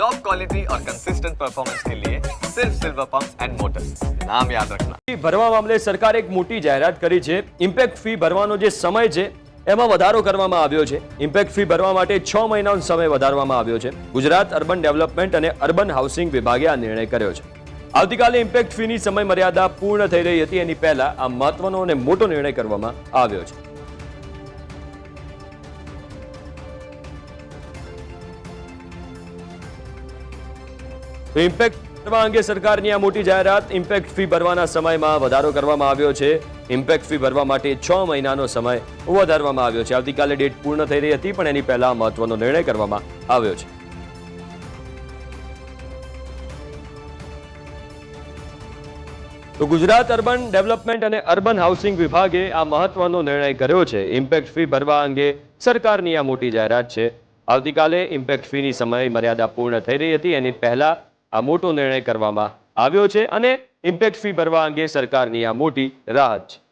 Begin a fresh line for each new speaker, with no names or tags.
Top quality और consistent performance के लिए सिर्फ सिल्वर पंप एंड मोटर्स नाम याद रखना
ફી ભરવા મામલે સરકારે એક મોટી જાહેરાત કરી છે ઇમ્પેક્ટ ફી ભરવાનો જે સમય છે એમાં વધારો કરવામાં આવ્યો છે ઇમ્પેક્ટ ફી ભરવા માટે છ મહિનાનો સમય વધારવામાં આવ્યો છે ગુજરાત અર્બન ડેવલપમેન્ટ અને અર્બન હાઉસિંગ વિભાગે આ નિર્ણય કર્યો છે આવતીકાલે ઇમ્પેક્ટ ફીની સમય મર્યાદા પૂર્ણ થઈ રહી હતી એની પહેલા આ મહત્વનો અને મોટો નિર્ણય કરવામાં આવ્યો છે તો ઇમ્પેક્ટ અંગે સરકારની આ મોટી જાહેરાત ઇમ્પેક્ટ ફી ભરવાના સમયમાં વધારો કરવામાં આવ્યો છે. ઇમ્પેક્ટ ફી ભરવા માટે છ મહિનાનો સમય વધારવામાં આવ્યો છે. આવતીકાલે ડેટ પૂર્ણ થઈ રહી હતી, પણ એની પહેલા મહત્વનો નિર્ણય કરવામાં આવ્યો છે. તો ગુજરાત અર્બન ડેવલપમેન્ટ અને અર્બન હાઉસિંગ વિભાગે આ મહત્વનો નિર્ણય કર્યો છે. ઇમ્પેક્ટ ફી ભરવા અંગે સરકારની આ મોટી જાહેરાત છે. આવતીકાલે ઇમ્પેક્ટ ફીની સમય મર્યાદા પૂર્ણ થઈ રહી હતી. એની પહેલા આ મોટો નિર્ણય કરવામાં આવ્યો છે અને ઇમ્પેક્ટ ફી ભરવા અંગે સરકારની આ મોટી રાહત છે